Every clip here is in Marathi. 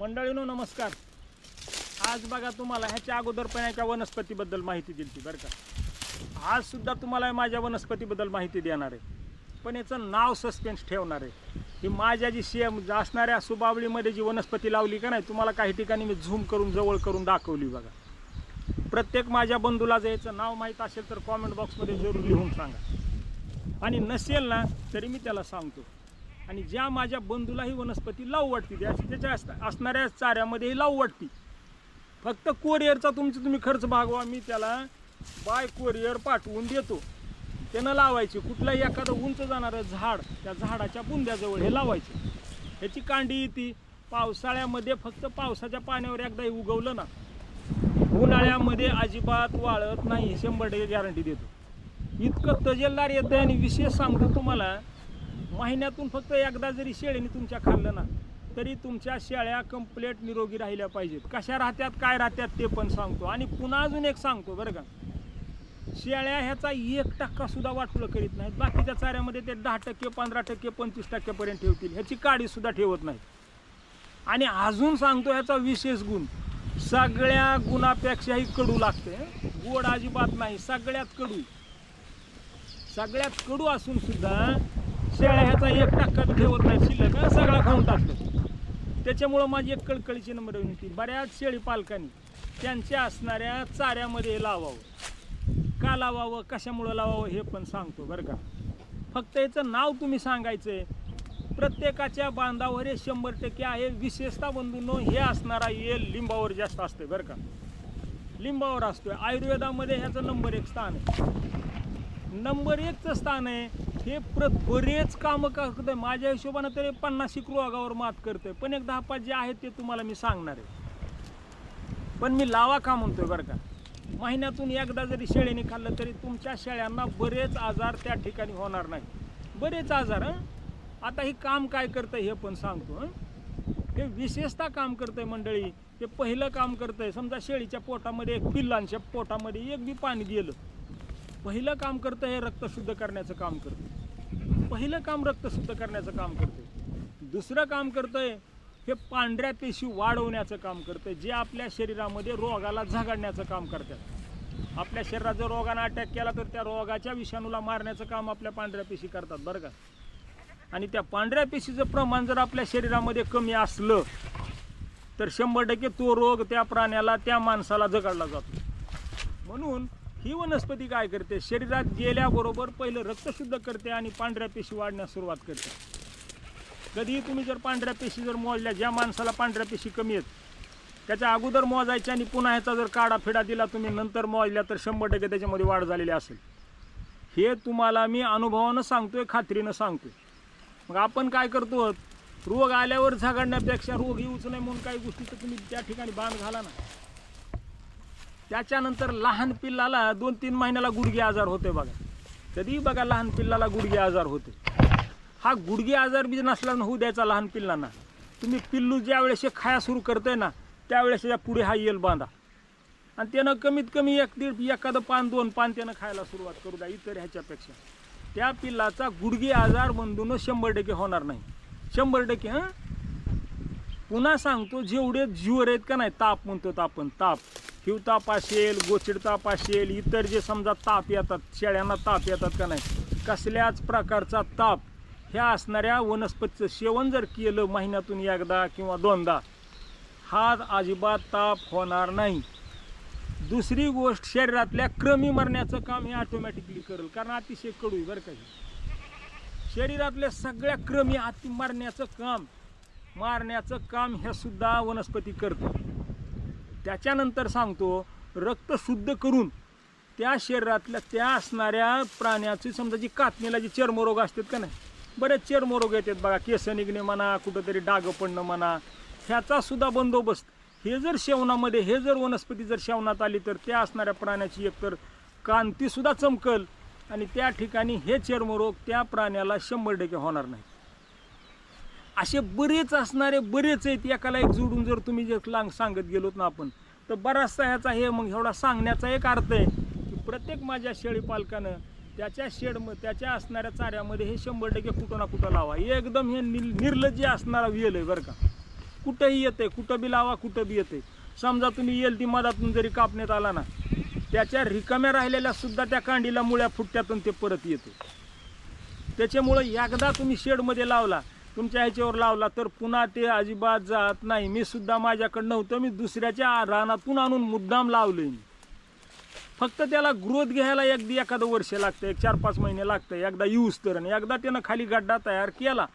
मंडळीनो नमस्कार. आज बघा तुम्हाला ह्याच्या अगोदर पण याच्या वनस्पतीबद्दल माहिती दिली ती बरं का. आज सुद्धा तुम्हाला माझ्या वनस्पतीबद्दल माहिती देणार आहे. पण याचं नाव सस्पेन्स ठेवणार आहे. ही माझ्या जी सेम असणाऱ्या सुबावळीमध्ये जी वनस्पती लावली का नाही तुम्हाला काही ठिकाणी मी झूम करून जवळ करून दाखवली बघा. प्रत्येक माझ्या बंधूला जर याचं नाव माहीत असेल तर कॉमेंट बॉक्समध्ये जरूर लिहून सांगा. आणि नसेल ना तरी मी त्याला सांगतो. आणि ज्या माझ्या बंधूला ही वनस्पती लावू वाटते त्या त्याच्या असतात असणाऱ्या चाऱ्यामध्येही लावू वाटते. फक्त कोरिअरचा तुमची तुम्ही खर्च भागवा मी त्याला बाय कोरिअर पाठवून देतो. त्यानं लावायचे कुठलाही एखादं उंच जाणारं झाड त्या झाडाच्या बुंद्याजवळ हे लावायचे. ह्याची कांडी ती पावसाळ्यामध्ये फक्त पावसाच्या पाण्यावर एकदाही उगवलं ना उन्हाळ्यामध्ये अजिबात वाळत नाही शंभर टक्के गॅरंटी देतो. इतकं तजेलदार येतं आणि विशेष सांगतो तुम्हाला महिन्यातून फक्त एकदा जरी शेळीने तुमच्या खाल्लं ना तरी तुमच्या शेळ्या कंप्लेट निरोगी राहिल्या पाहिजेत. कशा राहत्यात काय राहत्यात ते पण सांगतो. आणि पुन्हा अजून एक सांगतो बरं का. शेळ्या ह्याचा एक टक्का सुद्धा वाटलं करीत नाहीत. बाकीच्या चाऱ्यामध्ये ते दहा टक्के पंधरा टक्के पंचवीस टक्क्यापर्यंत ठेवतील. ह्याची काडी सुद्धा ठेवत नाही आणि अजून सांगतो ह्याचा विशेष गुण. सगळ्या गुणापेक्षाही कडू लागते. गोड अजिबात नाही. सगळ्यात कडू. सगळ्यात कडू असून सुद्धा शेळ्या ह्याचा एक टक्का बी ठेवत नाही शिल्लक सगळा खाऊन टाकतो. त्याच्यामुळं माझी एक कळकळीची नंबर विनंती बऱ्याच शेळी पालकांनी त्यांच्या असणाऱ्या चाऱ्यामध्ये लावावं. का लावावं कशामुळं लावावं हे पण सांगतो बरं का. फक्त याचं नाव तुम्ही सांगायचंय. प्रत्येकाच्या बांधावर हे शंभर टक्के आहे. विशेषतः बंधूंनो हे असणारा येल लिंबावर जास्त असते बरं का. लिंबावर असतोय. आयुर्वेदामध्ये ह्याचं नंबर एक स्थान आहे. नंबर एकचं स्थान आहे हे प्र बरेच कामं करतंय माझ्या हिशोबानं तरी पन्नास एक आगावर मात करतोय. पण एक दहा पाच जे आहेत ते तुम्हाला मी सांगणार आहे. पण मी लावा का म्हणतोय बरं का. महिन्यातून एकदा जरी शेळीने खाल्लं तरी तुमच्या शेळ्यांना बरेच आजार त्या ठिकाणी होणार नाही. बरेच आजार हं? आता हे काम काय करतंय हे पण सांगतो हं? हे विशेषतः काम करतंय मंडळी हे पहिलं काम करतंय. समजा शेळीच्या पोटामध्ये एक पिल्लांच्या पोटामध्ये एक बी पाणी गेलं. पहिलं काम करतं हे रक्त शुद्ध करण्याचं काम करतं पहिलं काम रक्त शुद्ध करण्याचं काम करते दुसरं काम करतंय हे पांढऱ्या पेशी वाढवण्याचं काम करतंय जे आपल्या शरीरामध्ये रोगाला झगडण्याचं काम करतात. आपल्या शरीरात जर रोगानं अटॅक केला तर त्या रोगाच्या विषाणूला मारण्याचं काम आपल्या पांढऱ्या पेशी करतात बरं का? आणि त्या पांढऱ्या पेशीचं प्रमाण जर आपल्या शरीरामध्ये कमी असलं तर शंभर टक्के तो रोग त्या प्राण्याला त्या माणसाला जगाडला जातो. म्हणून ही वनस्पती काय करते? शरीरात गेल्याबरोबर पहिलं रक्त शुद्ध करते आणि पांढऱ्या पेशी वाढण्यास सुरुवात करते. कधीही तुम्ही जर पांढऱ्या पेशी जर मोजल्या ज्या माणसाला पांढऱ्या पेशी कमी आहेत त्याच्या अगोदर मोजायच्या आणि पुन्हा ह्याचा जर काढा फिडा दिला तुम्ही नंतर मोजल्या तर शंभर टक्के त्याच्यामध्ये वाढ झालेली असेल. हे तुम्हाला मी अनुभवानं सांगतोय खात्रीनं सांगतोय. मग आपण काय करतो? रोग आल्यावर झगडण्यापेक्षा रोग येऊच नाही म्हणून काही गोष्टी तर तुम्ही त्या ठिकाणी बांध घाला ना. त्याच्यानंतर लहान पिल्लाला दोन तीन महिन्याला गुडघे आजार होते बघा. कधीही बघा लहान पिल्लाला गुडघे आजार होते. हा गुडघे आजार बी नसला होऊ द्यायचा लहान पिल्लांना. तुम्ही पिल्लू ज्या वेळेस हे खाया सुरू करतंय ना त्यावेळेस या पुढे हा येल बांधा. आणि त्यानं कमीत कमी एक दीड एखादं पान दोन पान त्यानं खायला सुरुवात करू द्या इतर ह्याच्यापेक्षा. त्या पिल्लाचा गुडघे आजार बंधून शंभर टक्के होणार नाही. शंभर टक्के हां? पुन्हा सांगतो जेवढे जीवर आहेत का नाही ताप म्हणतो आपण ताप. हिवताप असेल गोचिड ताप असेल इतर जे समजा ताप येतात शेळ्यांना ताप येतात का नाही कसल्याच प्रकारचा ताप ह्या असणाऱ्या वनस्पतीचं सेवन जर केलं महिन्यातून एकदा किंवा दोनदा हा अजिबात ताप होणार नाही. दुसरी गोष्ट शरीरातल्या क्रमी मरण्याचं काम हे ऑटोमॅटिकली करेल कारण अतिशय कडू आहे बरं काही शरीरातल्या सगळ्या क्रमी अति मारण्याचं काम मारण्याचं काम हे सुद्धा वनस्पती करतं. त्याच्यानंतर सांगतो रक्त शुद्ध करून त्या शरीरातल्या त्या असणाऱ्या प्राण्याची समजा जी कातणीला जी चर्मरोग असतात का नाही बरेच चर्मरोग येतात बघा केस निघणे म्हणा कुठंतरी डाग पडणं म्हणा ह्याचासुद्धा बंदोबस्त. हे जर शेवणामध्ये हे जर वनस्पती जर शेवणात आली तर त्या असणाऱ्या प्राण्याची एकतर कांतीसुद्धा चमकल आणि त्या ठिकाणी हे चर्मरोग त्या प्राण्याला शंभर टक्के होणार नाही. असे बरेच असणारे बरेच आहेत एकाला एक जोडून जर तुम्ही जर लांग सांगत गेलोत ना आपण तर बराचसा ह्याचा हे मग एवढा सांगण्याचा एक अर्थ आहे की प्रत्येक माझ्या शेळी पालकानं त्याच्या शेड त्याच्या असणाऱ्या चाऱ्यामध्ये हे शंभर टक्के कुठं ना कुठं लावा. एकदम हे निर निर्लज्ज असणारा वेल आहे बरं का. कुठंही येते कुठं बी लावा कुठं बी येते समजा तुम्ही येल ती मधातून जरी कापण्यात आला ना त्याच्या रिकाम्या राहिलेल्या सुद्धा त्या कांडीला मुळ्या फुटत्यातून ते परत येते त्याच्यामुळं एकदा तुम्ही शेडमध्ये लावला तुमच्या ह्याच्यावर लावला तर पुन्हा ते अजिबात जात नाही. मी सुद्धा माझ्याकडं नव्हतं मी दुसऱ्याच्या रानातून आणून मुद्दाम लावले. मी फक्त त्याला ग्रोथ घ्यायला अगदी एखादं वर्ष लागतं एक चार पाच महिने लागतं एकदा यूज तर आणि एकदा त्यानं खाली गड्डा तयार केला.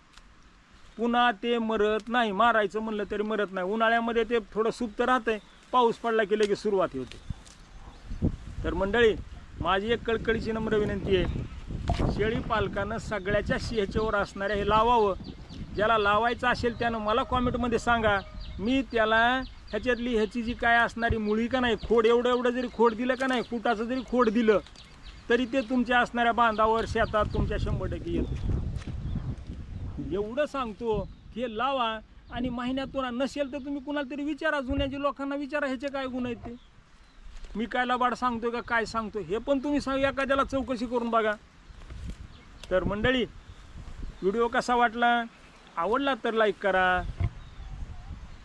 पुन्हा ते मरत नाही. मारायचं म्हणलं तरी मरत नाही. उन्हाळ्यामध्ये ते थोडं सुप्त राहतंय. पाऊस पडला की लगेच सुरुवात होते. तर मंडळी माझी एक कळकळीची नम्र विनंती आहे. शेळी पालकानं सगळ्याच्या ह्याच्यावर असणाऱ्या हे लावावं. ज्याला लावायचं असेल त्यानं मला कॉमेंटमध्ये सांगा. मी त्याला ह्याच्यातली ह्याची जी काय असणारी मुळी का नाही खोड एवढं एवढं जरी खोड दिलं का नाही फुटाचं जरी खोड दिलं तरी ते तुमच्या असणाऱ्या बांधावर शेतात तुमच्या शंभर टक्के येतं एवढं सांगतो हे लावा आणि महिन्यातून नसेल तर तुम्ही कुणाला तरी विचारा जुन्याच्या लोकांना विचारा ह्याचे काय गुण आहेत ते. मी काय लबाड सांगतोय का काय सांगतो हे पण तुम्ही सांग एखाद्याला चौकशी करून बघा. तर मंडळी व्हिडिओ कसा वाटला? आवडला तर लाईक करा.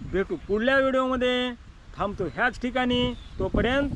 भेटू पुढल्या व्हिडिओमध्ये थांबतो ह्याच ठिकाणी. तोपर्यंत